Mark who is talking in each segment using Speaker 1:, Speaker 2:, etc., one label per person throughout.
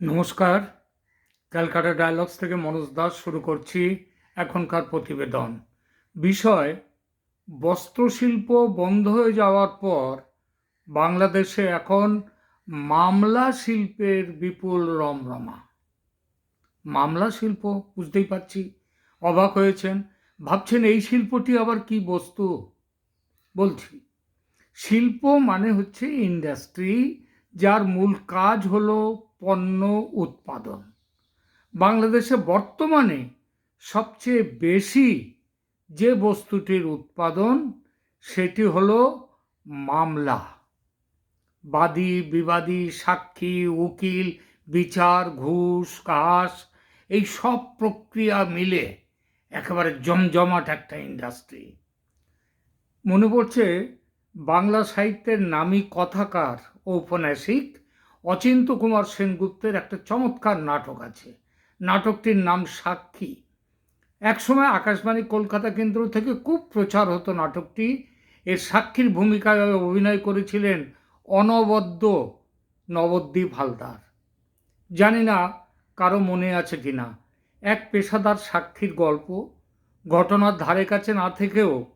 Speaker 1: নমস্কার। ক্যালকাটা ডায়ালগস থেকে মনোজ দাস শুরু করছি এখনকার প্রতিবেদন। বিষয়, বস্ত্রশিল্প বন্ধ হয়ে যাওয়ার পর বাংলাদেশে এখন মামলা শিল্পের বিপুল রমরমা। মামলা শিল্প, বুঝতেই পারছি, অবাক হয়েছেন। ভাবছেন এই শিল্পটি আবার কি বস্তু? বলছি, শিল্প মানে হচ্ছে ইন্ডাস্ট্রি যার মূল কাজ হলো পণ্য উৎপাদন। বাংলাদেশে বর্তমানে সবচেয়ে বেশি যে বস্তুটির উৎপাদন, সেটি হল মামলা। বাদী, বিবাদী, সাক্ষী, উকিল, বিচার, ঘুষ কাস এই সব প্রক্রিয়া মিলে একেবারে জমজমাট একটা ইন্ডাস্ট্রি মনে পড়ছে বাংলা সাহিত্যের নামী কথাকার ঔপন্যাসিক অচিন্ত কুমার সেনগুপ্তের একটা চমৎকার নাটক আছে। নাটকটির নাম সাক্ষী। একসময় আকাশবাণী কলকাতা কেন্দ্র থেকে খুব প্রচার হতো নাটকটি। এর সাক্ষীর ভূমিকায় অভিনয় করেছিলেন অনবদ্য নবদ্বীপ হালদার। জানি না কারও মনে আছে কি না। এক পেশাদার সাক্ষীর গল্প। ঘটনার ধারে কাছে না থেকেও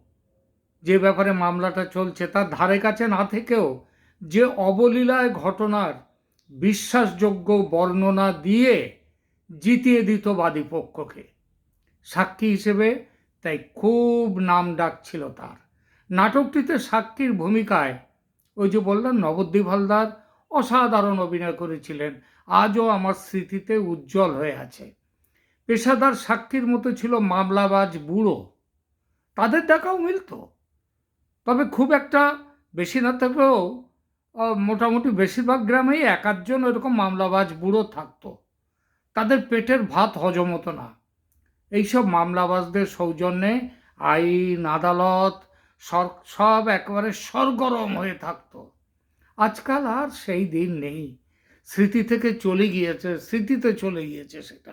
Speaker 1: যে ব্যাপারে মামলাটা চলছে, তার ধারে কাছে না থেকেও যে অবলীলায় ঘটনার বিশ্বাসযোগ্য বর্ণনা দিয়ে জিতিয়ে দিত বাদী পক্ষকে। সাক্ষী হিসেবে তাই খুব নাম ডাক ছিল তার। নাটকটিতে সাক্ষীর ভূমিকায় ওই যে বললাম, নবদ্বীপ হালদার অসাধারণ অভিনয় করেছিলেন। আজও আমার স্মৃতিতে উজ্জ্বল হয়ে আছে। পেশাদার সাক্ষীর মতো ছিল মামলাবাজ বুড়ো। তাদের দেখাও মিলতো। তবে খুব একটা বেশি না থাকলেও মোটামুটি বেশিরভাগ গ্রামেই এক আধজন এরকম মামলাবাজ বুড়ো থাকতো। তাদের পেটের ভাত হজম হতো না। এইসব মামলাবাজদের সৌজন্যে আইন, আদালত সব একেবারে সরগরম হয়ে থাকতো। আজকাল আর সেই দিন নেই। স্মৃতি থেকে চলে গিয়েছে, স্মৃতিতে চলে গিয়েছে সেটা।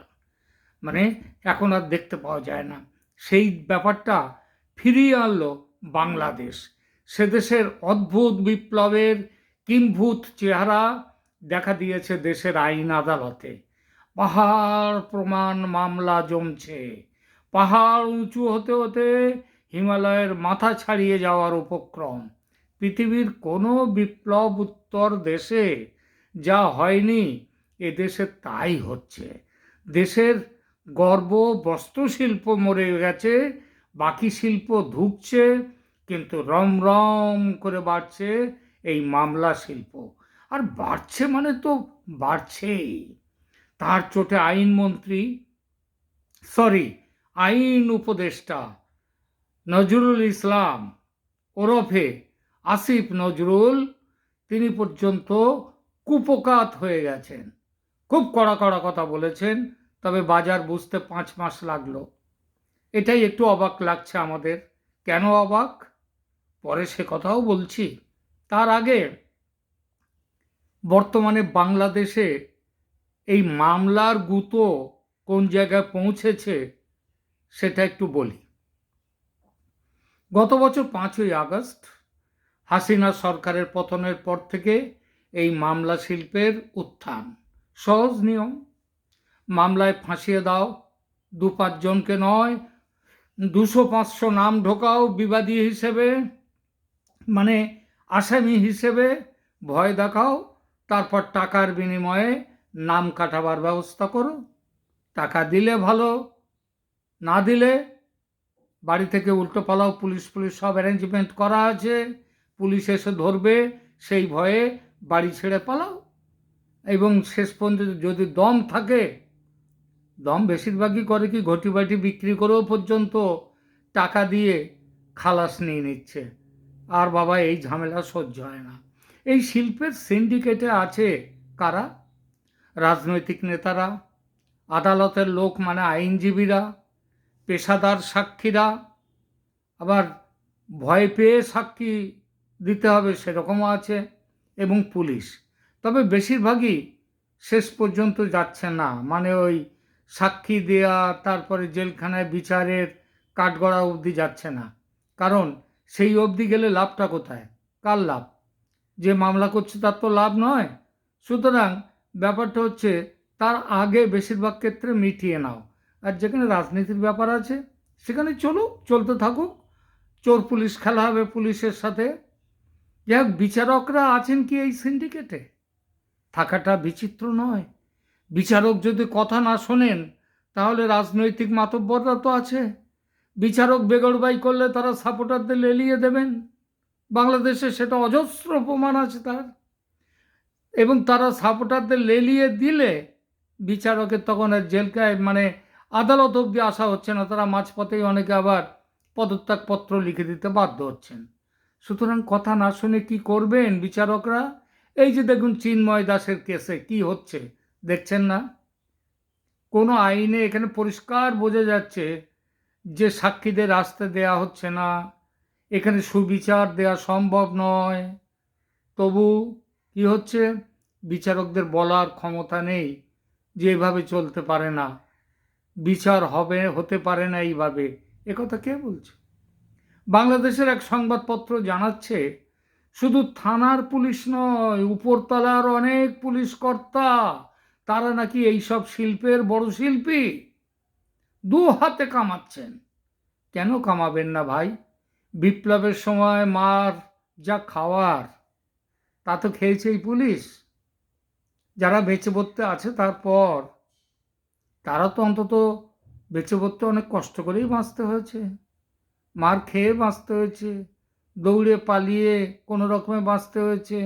Speaker 1: মানে এখন আর দেখতে পাওয়া যায় না। সেই ব্যাপারটা ফিরিয়ে আনলো বাংলাদেশ। সে দেশের অদ্ভুত বিপ্লবের কিম্ভূত চেহারা দেখা দিয়েছে দেশের আইন আদালতে। পাহাড় প্রমাণ মামলা জমছে। পাহাড় উঁচু হতে হতে হিমালয়ের মাথা ছাড়িয়ে যাওয়ার উপক্রম। পৃথিবীর কোনো বিপ্লব উত্তর দেশে যা হয়নি, এ দেশে তাই হচ্ছে। দেশের গর্ব বস্ত্রশিল্প মরে গেছে, বাকি শিল্প ধুকছে, কিন্তু রম রম করে বাড়ছে এই মামলা শিল্প। আর বাড়ছে মানে তো বাড়ছেই। তার চোটে আইনমন্ত্রী, সরি, আইন উপদেষ্টা নজরুল ইসলাম ওরফে আসিফ নজরুল, তিনি পর্যন্ত কুপকাত হয়ে গেছেন। খুব কড়া কড়া কথা বলেছেন, তবে বাজার বুঝতে পাঁচ মাস লাগল। এটাই একটু অবাক লাগছে আমাদের। কেন অবাক? পরে সে কথাও বলছি। তার আগে বর্তমানে বাংলাদেশে এই মামলার গুঁতো কোন জায়গায় পৌঁছেছে সেটা একটু বলি। গত বছর পাঁচই আগস্ট হাসিনা সরকারের পতনের পর থেকে এই মামলা শিল্পের উত্থান। সহজ নিয়ম, মামলায় ফাঁসিয়ে দাও, দু পাঁচজনকে নয়, দুশো পাঁচশো নাম ঢোকাও বিবাদী হিসেবে। মানে আসামি হিসেবে ভয় দেখাও, তারপর টাকার বিনিময়ে নাম কাটাবার ব্যবস্থা করো। টাকা দিলে ভালো, না দিলে বাড়ি থেকে উল্টো পালাও, পুলিশ পুলিশ সব অ্যারেঞ্জমেন্ট করা আছে, পুলিশ এসে ধরবে, সেই ভয়ে বাড়ি ছেড়ে পালাও। এবং শেষ পর্যন্ত যদি দম থাকে, দম বেশিরভাগই করে কি ঘটি বাটি বিক্রি করেও পর্যন্ত টাকা দিয়ে খালাস নিয়ে নিচ্ছে। আর বাবা, এই ঝামেলা সহ্য হয় না। এই শিল্পের সিন্ডিকেটে আছে কারা? রাজনৈতিক নেতারা, আদালতের লোক মানে আইনজীবীরা, পেশাদার সাক্ষীরা। আবার ভয় পেয়ে সাক্ষী দিতে হবে সেরকমও আছে, এবং পুলিশ। তবে বেশিরভাগই শেষ পর্যন্ত যাচ্ছে না। মানে ওই সাক্ষী দেয়া, তারপরে জেলখানায় বিচারের কাঠগড়া অবধি যাচ্ছে না। কারণ সেই অবধি গেলে লাভটা কোথায়? কার লাভ? যে মামলা করছে তার তো লাভ নয়। সুতরাং ব্যাপারটা হচ্ছে তার আগে বেশিরভাগ ক্ষেত্রে মিটিয়ে নাও। আর যেখানে রাজনীতির ব্যাপার আছে, সেখানে চলুক, চলতে থাকুক। চোর পুলিশ খেলা হবে পুলিশের সাথে। যাই বিচারকরা আছেন কি এই সিন্ডিকেটে থাকাটা বিচিত্র নয়। বিচারক যদি কথা না শোনেন, তাহলে রাজনৈতিক মাতব্বররা তো আছে। বিচারক বেগরবাই করলে তারা সাপোর্টারদের লেলিয়ে দেবেন। বাংলাদেশে সেটা অজস্র প্রমাণ আছে তার। এবং তারা সাপোর্টারদের লেলিয়ে দিলে বিচারকের তখন আর জেলকায় মানে আদালত অবধি আসা হচ্ছে না। তারা মাঝপথেই অনেকে আবার পদত্যাগপত্র লিখে দিতে বাধ্য হচ্ছেন। সুতরাং কথা না শুনে কি করবেন বিচারকরা? এই যে দেখুন চিন্ময় দাসের কেসে কি হচ্ছে, দেখছেন না? কোনো আইনে এখানে পরিষ্কার বোঝা যাচ্ছে যে সাক্ষীদের আসতে দেয়া হচ্ছে না, এখানে সুবিচার দেয়া সম্ভব নয়। তবু কি হচ্ছে? বিচারকদের বলার ক্ষমতা নেই যে এভাবে চলতে পারে না। বিচার হবে, হতে পারে না এইভাবে। একথা কে বলছে? বাংলাদেশের এক সংবাদপত্র জানাচ্ছে, শুধু থানার পুলিশ নয়, উপরতলার অনেক পুলিশ কর্তা, তারা নাকি এইসব শিল্পের বড় শিল্পী। দু হাতে কামাচ্ছেন। কেন কামাবেন না ভাই? বিপ্লবের সময় মার যা খাওয়ার, তা তো খেয়েছে এই পুলিশ। যারা বেঁচে পড়তে আছে তারপর। তারা তো অন্তত বেঁচে পড়তে অনেক কষ্ট করেই বাঁচতে হয়েছে। মার খেয়ে বাঁচতে হয়েছে। দৌড়ে পালিয়ে কোনো রকমে বাঁচতে হয়েছে।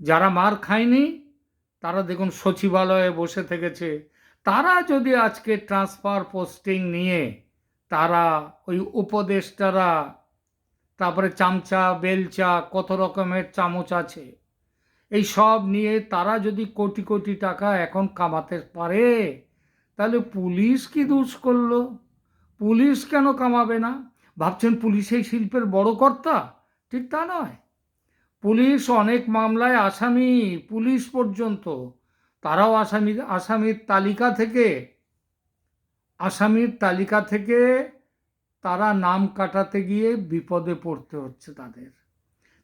Speaker 1: যারা মার খায়নি, তারা দেখুন সচিবালয়ে বসে থেকেছে। তারা যদি আজকে ট্রান্সফার পোস্টিং নিয়ে তারা ওই উপদেষ্টারা, তারপরে চামচা, বেলচা, কত রকমের চামচ আছে, এই সব নিয়ে তারা যদি কোটি কোটি টাকা এখন কামাতে পারে, তাহলে পুলিশ কি দোষ করল? পুলিশ কেন কামাবে না? ভাবছেন পুলিশ এই শিল্পের বড় কর্তা? ঠিক তা নয়। পুলিশ অনেক মামলায় আসামি, পুলিশ পর্যন্ত। তারাও আসামি আসামির তালিকা থেকে, আসামির তালিকা থেকে তারা নাম কাটাতে গিয়ে বিপদে পড়তে হচ্ছে তাদের।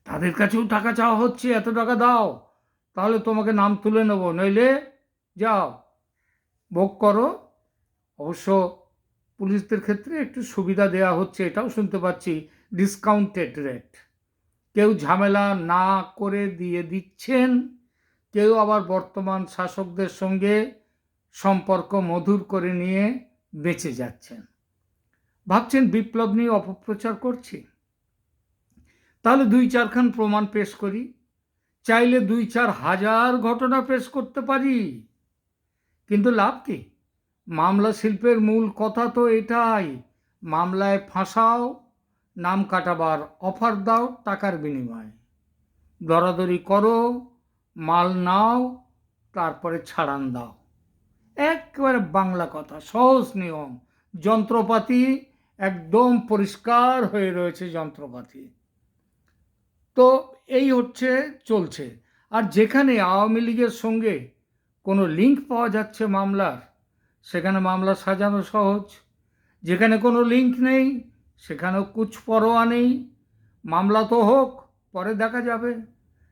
Speaker 1: তাদের কাছেও টাকা চাওয়া হচ্ছে, এত টাকা দাও, তাহলে তোমাকে নাম তুলে নেব, নইলে যাও, ভোগ করো। অবশ্য পুলিশদের ক্ষেত্রে একটু সুবিধা দেওয়া হচ্ছে, এটাও শুনতে পাচ্ছি ডিসকাউন্টেড রেট কেউ ঝামেলা না করে দিয়ে দিচ্ছেন কেউ আবার বর্তমান শাসকদের সঙ্গে সম্পর্ক মধুর করে নিয়ে বেঁচে যাচ্ছেন। ভাবছেন বিপ্লব নিয়ে অপপ্রচার করছি? তাহলে দুই চারখান প্রমাণ পেশ করি। চাইলে দুই চার হাজার ঘটনা পেশ করতে পারি। কিন্তু লাভ কি? মামলা শিল্পের মূল কথা তো এটাই। মামলায় ফাঁসাও, নাম কাটাবার অফার দাও, টাকার বিনিময়ে। দরাদরি করো মাল নাও, তারপরে ছাড়ান দাও। একেবারে বাংলা কথা, সহজ নিয়ম। যন্ত্রপাতি একদম পরিষ্কার হয়ে রয়েছে যন্ত্রপাতি। তো এই হচ্ছে, চলছে। আর যেখানে আওয়ামী লীগের সঙ্গে কোনো লিঙ্ক পাওয়া যাচ্ছে মামলার, সেখানে মামলা সাজানো সহজ। যেখানে কোনো লিঙ্ক নেই, সেখানেও কুচ পরোয়া নেই। মামলা তো হোক, পরে দেখা যাবে।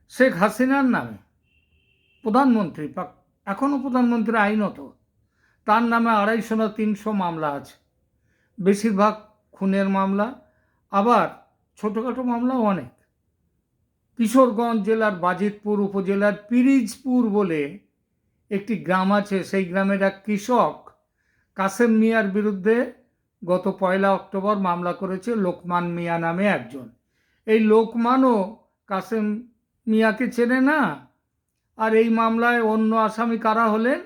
Speaker 1: শেখ হাসিনার নামে প্রধানমন্ত্রী এখনও প্রধানমন্ত্রী আইনত। তার নামে আড়াইশো না তিনশো মামলা আছে। বেশিরভাগ খুনের মামলা, আবার ছোটোখাটো মামলাও অনেক। কিশোরগঞ্জ জেলার বাজিতপুর উপজেলার পিরিজপুর বলে একটি গ্রাম আছে। সেই গ্রামের এক কৃষক কাসেম মিয়ার বিরুদ্ধে গত পয়লা অক্টোবর মামলা করেছে লোকমান মিয়া নামে একজন। এই লোকমানও কাসেম মিয়াকে চেনে না? আর এই মামলায় অন্য আসামি কারা হলেন?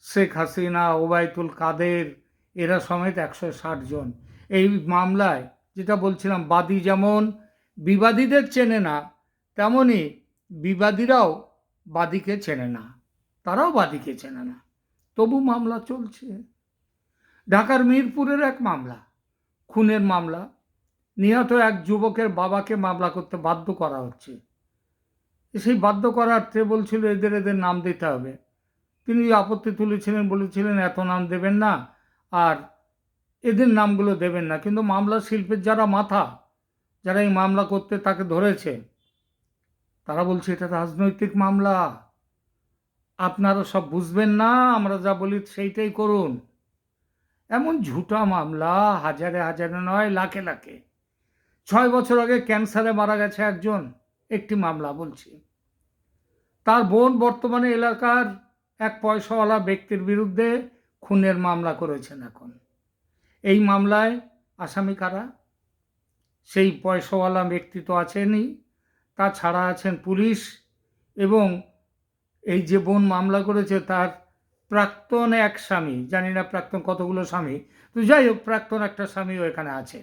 Speaker 1: শেখ হাসিনা ওবায়তুল কাদের, এরা সমেত একশো ষাট জন। এই মামলায় যেটা বলছিলাম, বাদী যেমন বিবাদীদের চেনে না, তেমনি বিবাদীরাও বাদীকে চেনে না। তারাও বাদীকে চেনে না। তবু মামলা চলছে। ঢাকার মিরপুরের এক মামলা, খুনের মামলা। নিহত এক যুবকের বাবাকে মামলা করতে বাধ্য করা হচ্ছে। সেই বাধ্য করার্থে বলছিল, এদের এদের নাম দিতে হবে। তিনি আপত্তি তুলেছিলেন, বলেছিলেন, এত নাম দেবেন না, আর এদের নামগুলো দেবেন না। কিন্তু মামলা শিল্পের যারা মাথা, যারা এই মামলা করতে তাকে ধরেছে, তারা বলছে, এটা রাজনৈতিক মামলা। আপনারা সব বুঝবেন না, আমরা যা বলি সেইটাই করুন। এমন ঝুটা মামলা হাজারে হাজারে নয়, লাখে লাখে। ছয় বছর আগে ক্যান্সারে মারা গেছে একজন। একটি মামলা বলছি। তার বোন বর্তমানে এলাকার এক পয়সাওয়ালা ব্যক্তির বিরুদ্ধে খুনের মামলা করেছেন এখন। এই মামলায় আসামি কারা? সেই পয়সাওয়ালা ব্যক্তি তো আছেনই, তাছাড়া আছেন পুলিশ এবং এই যে বোন মামলা করেছে তার প্রাক্তন এক স্বামী, জানি না প্রাক্তন কতগুলো স্বামী, তো যাই হোক, প্রাক্তন একটা স্বামীও এখানে আছে।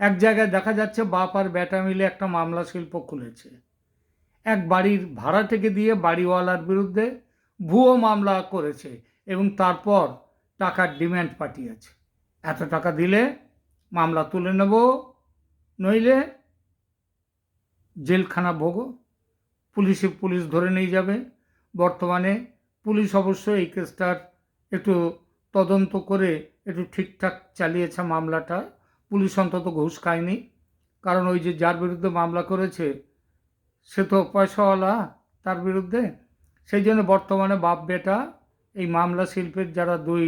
Speaker 1: এক জায়গায় দেখা যাচ্ছে বাপ আর বেটা মিলে একটা মামলা শিল্প খুলেছে। এক বাড়ির ভাড়া থেকে দিয়ে বাড়িওয়ালার বিরুদ্ধে ভুয়ো মামলা করেছে এবং তারপর টাকার ডিমান্ড পাঠিয়েছে। এত টাকা দিলে মামলা তুলে নেব, নইলে জেলখানা ভোগো। পুলিশে পুলিশ ধরে নিয়ে যাবে। বর্তমানে পুলিশ অবশ্য এই কেসটার একটু তদন্ত করে একটু ঠিকঠাক চালিয়েছে মামলাটা। পুলিশ অন্তত ঘুষ খায়নি। কারণ ওই যে যার বিরুদ্ধে মামলা করেছে, সে তো পয়সাওয়ালা তার বিরুদ্ধে। সেই জন্য বর্তমানে বাপ বেটা, এই মামলা শিল্পের যারা দুই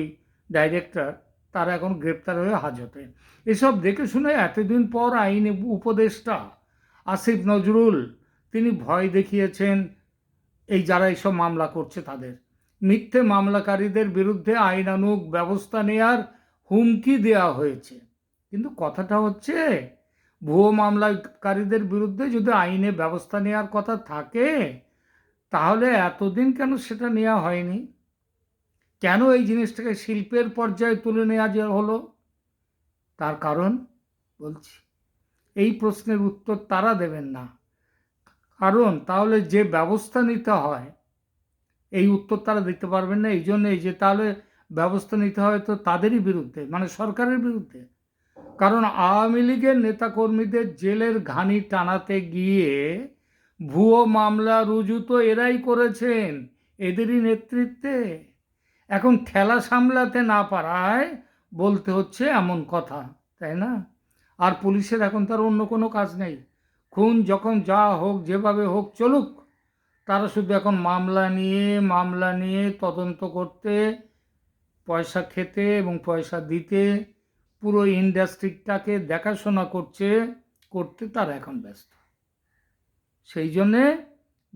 Speaker 1: ডাইরেক্টর তারা এখন গ্রেপ্তার হয়ে হাজতে। এসব দেখে শুনে এতদিন পর আইনি উপদেষ্টা আসিফ নজরুল, তিনি ভয় দেখিয়েছেন এই যারা এইসব মামলা করছে তাদের। মিথ্যে মামলাকারীদের বিরুদ্ধে আইনানুগ ব্যবস্থা নেয়ার হুমকি দেওয়া হয়েছে। কিন্তু কথাটা হচ্ছে, ভুয়ো মামলাকারীদের বিরুদ্ধে যদি আইনে ব্যবস্থা নেওয়ার কথা থাকে, তাহলে এতদিন কেন সেটা নেওয়া হয়নি? কেন এই জিনিসটাকে শিল্পের পর্যায়ে তুলে নেওয়া যে হলো? তার কারণ বলছি, এই প্রশ্নের উত্তর তারা দেবেন না। কারণ তাহলে যে ব্যবস্থা নিতে হয়, এই উত্তর তারা দিতে পারবেন না। এই জন্যই যে তাহলে ব্যবস্থা নিতে হয় তো তাদেরই বিরুদ্ধে মানে সরকারের বিরুদ্ধে। কারণ আওয়ামী লীগের নেতাকর্মীদের জেলের ঘানি টানাতে গিয়ে ভুয়ো মামলা রুজু তো এরাই করেছেন এদেরই নেতৃত্বে। এখন ঠেলা সামলাতে না পারায় বলতে হচ্ছে এমন কথা, তাই না? আর পুলিশের এখন তার অন্য কোনো কাজ নেই। খুন যখন যা হোক, যেভাবে হোক চলুক, তারা শুধু এখন মামলা নিয়ে মামলা নিয়ে তদন্ত করতে, পয়সা খেতে এবং পয়সা দিতে পুরো ইন্ডাস্ট্রিটাকে দেখাশোনা করছে, করতে তারা এখন ব্যস্ত। সেই জন্যে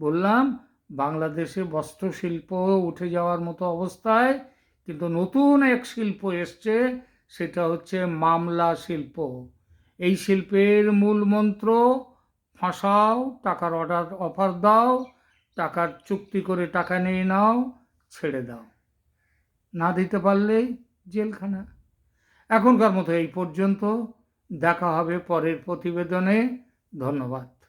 Speaker 1: বললাম, বাংলাদেশে বস্ত্রশিল্প উঠে যাওয়ার মতো অবস্থায় কিন্তু নতুন এক শিল্প এসছে, সেটা হচ্ছে মামলা শিল্প। এই শিল্পের মূল মন্ত্র, ফাঁসাও, টাকার অর্ডার অফার দাও, টাকার চুক্তি করে টাকা নিয়ে নাও, ছেড়ে দাও। না দিতে পারলেই জেলখানা। এখনকার মতো এই পর্যন্ত। দেখা হবে পরের প্রতিবেদনে। ধন্যবাদ।